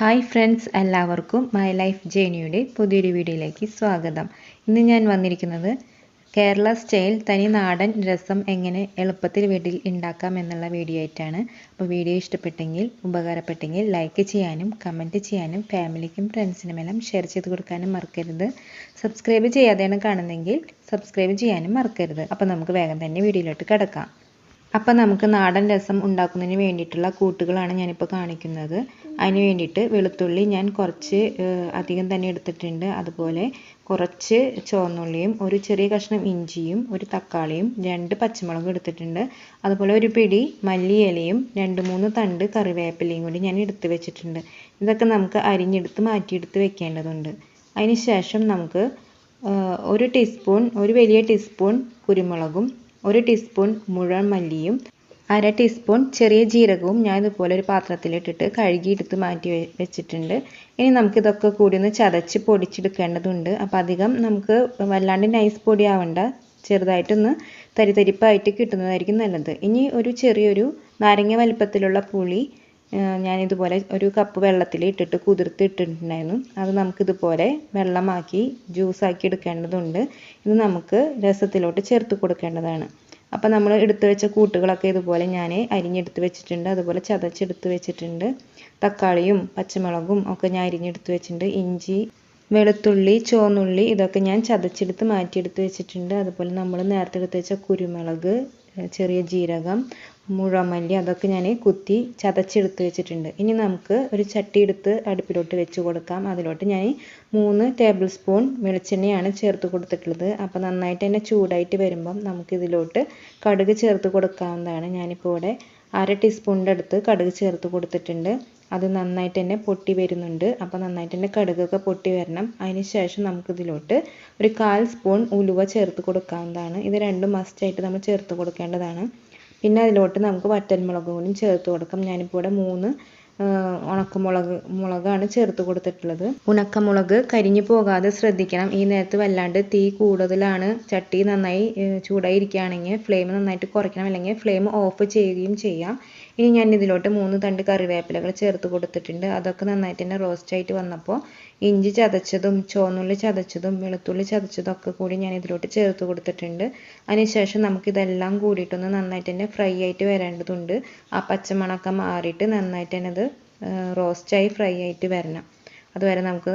Hi friends എല്ലാവർക്കും my life ജേണിയുടെ പുതിയൊരു വീഡിയോയിലേക്ക് സ്വാഗതം. ഇന്ന് ഞാൻ വന്നിരിക്കുന്നത് കേരള സ്റ്റൈൽ തനി നാടൻ രസം എങ്ങനെ എളുപ്പത്തിൽ വീട്ടിൽ ഉണ്ടാക്കാം എന്നുള്ള വീഡിയോ ആയിട്ടാണ്. അപ്പോൾ വീഡിയോ ഇഷ്ടപ്പെട്ടെങ്കിൽ ഉപകാരപ്പെട്ടെങ്കിൽ ലൈക്ക് ചെയ്യാനും കമന്റ് ചെയ്യാനും ഫാമിലിക്കും ഫ്രണ്ട്സിനുമെല്ലാം ഷെയർ ചെയ്ത് കൊടുക്കാനും മറക്കരുത്. സബ്സ്ക്രൈബ് ചെയ്യാതെയാണ് കാണുന്നതെങ്കിൽ സബ്സ്ക്രൈബ് ചെയ്യാനും മറക്കരുത്. അപ്പോൾ നമുക്ക് വേഗം തന്നെ വീഡിയോയിലോട്ട് കിടക്കാം. അപ്പോൾ നമുക്ക് നാടൻ രസം ഉണ്ടാക്കുന്നതിന് വേണ്ടിയിട്ടുള്ള കൂട്ടുകളാണ് ഞാനിപ്പോൾ കാണിക്കുന്നത്. അതിന് വേണ്ടിയിട്ട് വെളുത്തുള്ളി ഞാൻ കുറച്ച് അധികം തന്നെ എടുത്തിട്ടുണ്ട്. അതുപോലെ കുറച്ച് ചുവന്നുള്ളിയും ഒരു ചെറിയ കഷ്ണം ഇഞ്ചിയും ഒരു തക്കാളിയും രണ്ട് പച്ചമുളകും എടുത്തിട്ടുണ്ട്. അതുപോലെ ഒരു പിടി മല്ലിയിലയും രണ്ട് മൂന്ന് തണ്ട് കറിവേപ്പിലയും കൂടി ഞാൻ എടുത്ത് വെച്ചിട്ടുണ്ട്. ഇതൊക്കെ നമുക്ക് അരിഞ്ഞെടുത്ത് മാറ്റിയെടുത്ത് വെക്കേണ്ടതുണ്ട്. അതിന് ശേഷം നമുക്ക് ഒരു ടീസ്പൂൺ ഒരു വലിയ ടീസ്പൂൺ കുരുമുളകും ഒരു ടീസ്പൂൺ മുഴുവൻ മല്ലിയും അര ടീസ്പൂൺ ചെറിയ ജീരകവും ഞാൻ ഇതുപോലെ ഒരു പാത്രത്തിലിട്ടിട്ട് കഴുകിയെടുത്ത് മാറ്റി വെച്ചിട്ടുണ്ട്. ഇനി നമുക്ക് ഇതൊക്കെ കൂടി ഒന്ന് ചതച്ച് പൊടിച്ചെടുക്കേണ്ടതുണ്ട്. അപ്പോൾ അധികം നമുക്ക് വല്ലാണ്ട് നൈസ് പൊടി ആവണ്ട. ചെറുതായിട്ടൊന്ന് തരിതരിപ്പായിട്ട് കിട്ടുന്നതായിരിക്കും നല്ലത്. ഇനി ഒരു ചെറിയൊരു നാരങ്ങ വലിപ്പത്തിലുള്ള പുളി ഞാനിതുപോലെ ഒരു കപ്പ് വെള്ളത്തിൽ ഇട്ടിട്ട് കുതിർത്ത് ഇട്ടിട്ടുണ്ടായിരുന്നു. അത് നമുക്കിതുപോലെ വെള്ളമാക്കി ജ്യൂസാക്കി എടുക്കേണ്ടതുണ്ട്. ഇത് നമുക്ക് രസത്തിലോട്ട് ചേർത്ത് കൊടുക്കേണ്ടതാണ്. അപ്പോൾ നമ്മൾ എടുത്തു വെച്ച കൂട്ടുകളൊക്കെ ഇതുപോലെ ഞാൻ അരിഞ്ഞെടുത്ത് വെച്ചിട്ടുണ്ട്. അതുപോലെ ചതച്ചെടുത്ത് വെച്ചിട്ടുണ്ട്. തക്കാളിയും പച്ചമുളകും ഒക്കെ ഞാൻ അരിഞ്ഞെടുത്ത് വെച്ചിട്ടുണ്ട്. ഇഞ്ചി വെളുത്തുള്ളി ചുവന്നുള്ളി ഇതൊക്കെ ഞാൻ ചതച്ചെടുത്ത് മാറ്റിയെടുത്ത് വെച്ചിട്ടുണ്ട്. അതുപോലെ നമ്മൾ നേരത്തെ എടുത്ത് വെച്ച കുരുമുളക് ചെറിയ ജീരകം മുഴമല്ലി അതൊക്കെ ഞാൻ കുത്തി ചതച്ചെടുത്ത് വെച്ചിട്ടുണ്ട്. ഇനി നമുക്ക് ഒരു ചട്ടി എടുത്ത് അടുപ്പിലോട്ട് വെച്ച് കൊടുക്കാം. അതിലോട്ട് ഞാൻ മൂന്ന് ടേബിൾ സ്പൂൺ വെളിച്ചെണ്ണയാണ് ചേർത്ത് കൊടുത്തിട്ടുള്ളത്. അപ്പോൾ നന്നായിട്ട് തന്നെ ചൂടായിട്ട് വരുമ്പം നമുക്ക് ഇതിലോട്ട് കടുക് ചേർത്ത് കൊടുക്കാവുന്നതാണ്. ഞാനിപ്പോൾ ഇവിടെ അര ടീസ്പൂണിന്റെ അടുത്ത് കടുക് ചേർത്ത് കൊടുത്തിട്ടുണ്ട്. അത് നന്നായിട്ട് തന്നെ പൊട്ടി വരുന്നുണ്ട്. അപ്പോൾ നന്നായിട്ട് തന്നെ കടുകൊക്കെ പൊട്ടി വരണം. അതിന് ശേഷം നമുക്കിതിലോട്ട് ഒരു കാൽ സ്പൂൺ ഉലുവ ചേർത്ത് കൊടുക്കാവുന്നതാണ്. ഇത് രണ്ടും മസ്റ്റായിട്ട് നമ്മൾ ചേർത്ത് കൊടുക്കേണ്ടതാണ്. പിന്നെ അതിലോട്ട് നമുക്ക് വറ്റൽമുളക് കൂടി ചേർത്ത് കൊടുക്കാം. ഞാനിപ്പോൾ ഇവിടെ മൂന്ന് ഉണക്കമുളക് മുളകാണ് ചേർത്ത് കൊടുത്തിട്ടുള്ളത്. ഉണക്കമുളക് കരിഞ്ഞു പോകാതെ ശ്രദ്ധിക്കണം. ഈ നേരത്ത് വല്ലാണ്ട് തീ കൂടുതലാണ് ചട്ടി നന്നായി ചൂടായി ഇരിക്കുകയാണെങ്കിൽ ഫ്ലെയിം നന്നായിട്ട് കുറയ്ക്കണം അല്ലെങ്കിൽ ഫ്ലെയിം ഓഫ് ചെയ്യുകയും ചെയ്യാം. ഇനി ഞാൻ ഇതിലോട്ട് മൂന്ന് തണ്ട് കറിവേപ്പിലകൾ ചേർത്ത് കൊടുത്തിട്ടുണ്ട്. അതൊക്കെ നന്നായിട്ട് തന്നെ റോസ്റ്റ് ആയിട്ട് വന്നപ്പോൾ ഇഞ്ചി ചതച്ചതും ചുവന്നുള്ളി ചതച്ചതും വെളുത്തുള്ളി ചതച്ചതും ഒക്കെ കൂടി ഞാൻ ഇതിലോട്ട് ചേർത്ത് കൊടുത്തിട്ടുണ്ട്. അതിനുശേഷം നമുക്കിതെല്ലാം കൂടിയിട്ടൊന്ന് നന്നായിട്ട് തന്നെ ഫ്രൈ ആയിട്ട് വരേണ്ടതുണ്ട്. ആ പച്ചമണമൊക്കെ മാറിയിട്ട് നന്നായിട്ട് തന്നെ അത് റോസ്റ്റായി ഫ്രൈ ആയിട്ട് വരണം. അതുവരെ നമുക്ക്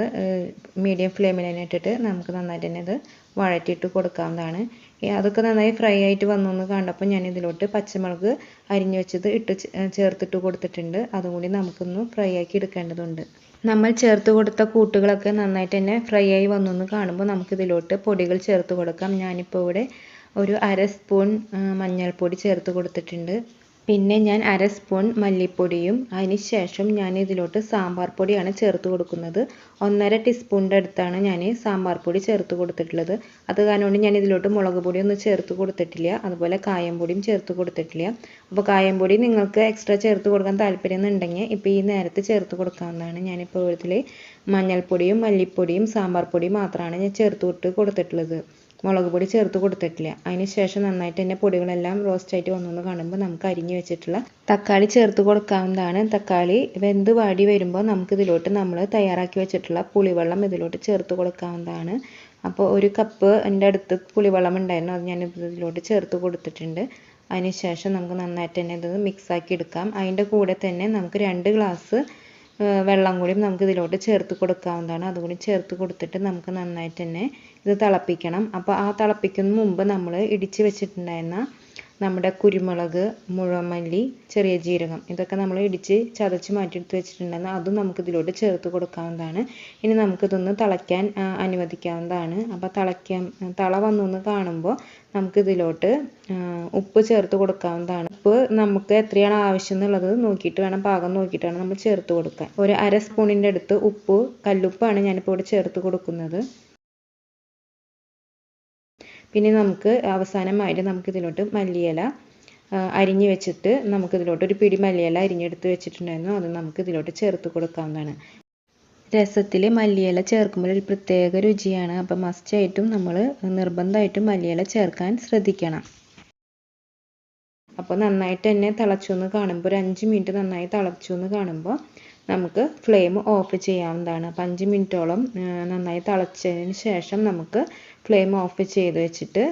മീഡിയം ഫ്ലെയിമിൽ തന്നെ ഇട്ടിട്ട് നമുക്ക് നന്നായിട്ട് തന്നെ അത് വഴറ്റിയിട്ട് കൊടുക്കാവുന്നതാണ്. അതൊക്കെ നന്നായി ഫ്രൈ ആയിട്ട് വന്നു കണ്ടപ്പോൾ ഞാൻ ഇതിലോട്ട് പച്ചമുളക് അരിഞ്ഞു വെച്ചത് ഇട്ട് ചേർത്തിട്ട് കൊടുത്തിട്ടുണ്ട്. അതും കൂടി നമുക്കൊന്ന് ഫ്രൈ ആക്കി എടുക്കേണ്ടതുണ്ട്. നമ്മൾ ചേർത്ത് കൊടുത്ത കൂട്ടുകളൊക്കെ നന്നായിട്ട് തന്നെ ഫ്രൈ ആയി വന്നു എന്ന് കാണുമ്പോൾ നമുക്കിതിലോട്ട് പൊടികൾ ചേർത്ത് കൊടുക്കാം. ഞാനിപ്പോൾ ഇവിടെ ഒരു അര സ്പൂൺ മഞ്ഞൾപ്പൊടി ചേർത്ത് കൊടുത്തിട്ടുണ്ട്. പിന്നെ ഞാൻ അര സ്പൂൺ മല്ലിപ്പൊടിയും അതിനുശേഷം ഞാൻ ഇതിലോട്ട് സാമ്പാർ പൊടിയാണ് ചേർത്ത് കൊടുക്കുന്നത്. ഒന്നര ടീസ്പൂണിന്റെ അടുത്താണ് ഞാൻ സാമ്പാർ പൊടി ചേർത്ത് കൊടുത്തിട്ടുള്ളത്. അത് കാരണം ഞാൻ ഇതിലോട്ട് മുളക് പൊടി ഒന്നും ചേർത്ത് കൊടുത്തിട്ടില്ല. അതുപോലെ കായം പൊടിയും ചേർത്ത് കൊടുത്തിട്ടില്ല. അപ്പോൾ കായം പൊടി നിങ്ങൾക്ക് എക്സ്ട്രാ ചേർത്ത് കൊടുക്കാൻ താല്പര്യം എന്നുണ്ടെങ്കിൽ ഇപ്പോൾ ഈ നേരത്ത് ചേർത്ത് കൊടുക്കാവുന്നതാണ്. ഞാനിപ്പോൾ ഇതിൽ മഞ്ഞൾപ്പൊടിയും മല്ലിപ്പൊടിയും സാമ്പാർ പൊടിയും മാത്രമാണ് ഞാൻ ചേർത്ത് കൊടുത്തിട്ടുള്ളത്. മുളക് പൊടി ചേർത്ത് കൊടുത്തിട്ടില്ല. അതിന് ശേഷം നന്നായിട്ട് തന്നെ പൊടികളെല്ലാം റോസ്റ്റ് ആയിട്ട് വന്നു കാണുമ്പോൾ നമുക്ക് അരിഞ്ഞു വെച്ചിട്ടുള്ള തക്കാളി ചേർത്ത് കൊടുക്കാവുന്നതാണ്. തക്കാളി വെന്ത് വാടി വരുമ്പോൾ നമുക്ക് ഇതിലോട്ട് നമ്മൾ തയ്യാറാക്കി വെച്ചിട്ടുള്ള പുളിവെള്ളം ഇതിലോട്ട് ചേർത്ത് കൊടുക്കാവുന്നതാണ്. അപ്പോൾ ഒരു കപ്പ് എന്റെ അടുത്ത് പുളിവെള്ളം ഉണ്ടായിരുന്നു. അത് ഞാൻ ഇതിലോട്ട് ചേർത്ത് കൊടുത്തിട്ടുണ്ട്. അതിന് ശേഷം നമുക്ക് നന്നായിട്ട് തന്നെ ഇത് മിക്സാക്കി എടുക്കാം. അതിന്റെ കൂടെ തന്നെ നമുക്ക് രണ്ട് ഗ്ലാസ് വെള്ളം കൂടി നമുക്ക് ഇതിലോട്ട് ചേർത്ത് കൊടുക്കാവുന്നതാണ്. അതുകൂടി ചേർത്ത് കൊടുത്തിട്ട് നമുക്ക് നന്നായിട്ട് തന്നെ ഇത് തിളപ്പിക്കണം. അപ്പോൾ ആ തിളപ്പിക്കുന്ന മുമ്പ് നമ്മൾ ഇടിച്ച് വെച്ചിട്ടുണ്ടായിരുന്ന നമ്മുടെ കുരുമുളക് മുഴമല്ലി ചെറിയ ജീരകം ഇതൊക്കെ നമ്മൾ ഇടിച്ച് ചതച്ച് മാറ്റിയെടുത്ത് വെച്ചിട്ടുണ്ടെന്ന് അതും നമുക്ക് ഇതിലോട്ട് ചേർത്ത് കൊടുക്കാവുന്നതാണ്. ഇനി നമുക്കിതൊന്ന് തിളയ്ക്കാൻ അനുവദിക്കാവുന്നതാണ്. അപ്പോൾ തിളയ്ക്കാൻ തള വന്നു കാണുമ്പോൾ നമുക്കിതിലോട്ട് ഉപ്പ് ചേർത്ത് കൊടുക്കാവുന്നതാണ്. ഉപ്പ് നമുക്ക് എത്രയാണ് ആവശ്യം എന്നുള്ളത് നോക്കിയിട്ട് വേണം പാകം നോക്കിയിട്ട് വേണം നമ്മൾ ചേർത്ത് കൊടുക്കാൻ. ഒരു അര സ്പൂണിന്റെ അടുത്ത് ഉപ്പ് കല്ലുപ്പാണ് ഞാനിപ്പോൾ ഇവിടെ ചേർത്ത് കൊടുക്കുന്നത്. പിന്നെ നമുക്ക് അവസാനമായിട്ട് നമുക്കിതിലോട്ട് മല്ലിയില അരിഞ്ഞ് വെച്ചിട്ട് നമുക്കിതിലോട്ട് ഒരു പിടി മല്ലിയില അരിഞ്ഞെടുത്ത് വെച്ചിട്ടുണ്ടായിരുന്നു. അത് നമുക്ക് ഇതിലോട്ട് ചേർത്ത് കൊടുക്കാവുന്നതാണ്. രസത്തിൽ മല്ലിയില ചേർക്കുമ്പോൾ ഒരു പ്രത്യേക രുചിയാണ്. അപ്പം മസ്റ്റായിട്ടും നമ്മൾ നിർബന്ധമായിട്ടും മല്ലിയില ചേർക്കാൻ ശ്രദ്ധിക്കണം. അപ്പോൾ നന്നായിട്ട് തന്നെ തിളച്ചു എന്ന് കാണുമ്പോൾ ഒരു അഞ്ച് മിനിറ്റ് നന്നായി തിളച്ചു എന്ന് കാണുമ്പോൾ നമുക്ക് ഫ്ലെയിം ഓഫ് ചെയ്യാവുന്നതാണ്. അപ്പം അഞ്ച് മിനിറ്റോളം നന്നായി തിളച്ചതിന് ശേഷം നമുക്ക് ഫ്ലെയിം ഓഫ് ചെയ്ത് വെച്ചിട്ട്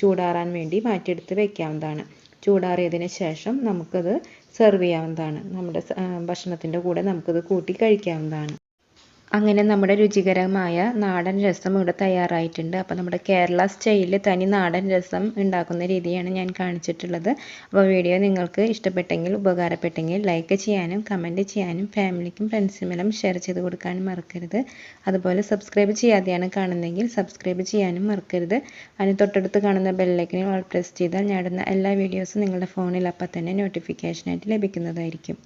ചൂടാറാൻ വേണ്ടി മാറ്റിയെടുത്ത് വെക്കാവുന്നതാണ്. ചൂടാറിയതിന് ശേഷം നമുക്കത് സെർവ് ചെയ്യാവുന്നതാണ്. നമ്മുടെ ഭക്ഷണത്തിന്റെ കൂടെ നമുക്കത് കൂട്ടി കഴിക്കാവുന്നതാണ്. അങ്ങനെ നമ്മുടെ രുചികരമായ നാടൻ രസം ഇവിടെ തയ്യാറായിട്ടുണ്ട്. അപ്പോൾ നമ്മുടെ കേരള സ്റ്റൈലിൽ തനി നാടൻ രസം ഉണ്ടാക്കുന്ന രീതിയാണ് ഞാൻ കാണിച്ചിട്ടുള്ളത്. അപ്പോൾ വീഡിയോ നിങ്ങൾക്ക് ഇഷ്ടപ്പെട്ടെങ്കിൽ ഉപകാരപ്പെട്ടെങ്കിൽ ലൈക്ക് ചെയ്യാനും കമന്റ് ചെയ്യാനും ഫാമിലിക്കും ഫ്രണ്ട്സിനെല്ലാം ഷെയർ ചെയ്ത് കൊടുക്കാനും മറക്കരുത്. അതുപോലെ സബ്സ്ക്രൈബ് ചെയ്യാതെയാണ് കാണുന്നതെങ്കിൽ സബ്സ്ക്രൈബ് ചെയ്യാനും മറക്കരുത്. അതിന് തൊട്ടടുത്ത് കാണുന്ന ബെല്ലൈക്കനിൽ ഓൾ പ്രസ് ചെയ്താൽ ഞാടുന്ന എല്ലാ വീഡിയോസും നിങ്ങളുടെ ഫോണിൽ അപ്പം തന്നെ നോട്ടിഫിക്കേഷനായിട്ട് ലഭിക്കുന്നതായിരിക്കും.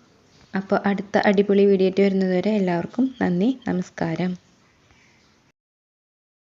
അപ്പോൾ അടുത്ത അടിപൊളി വീഡിയോ ആയിട്ട് വരുന്നതുവരെ എല്ലാവർക്കും നന്ദി നമസ്കാരം.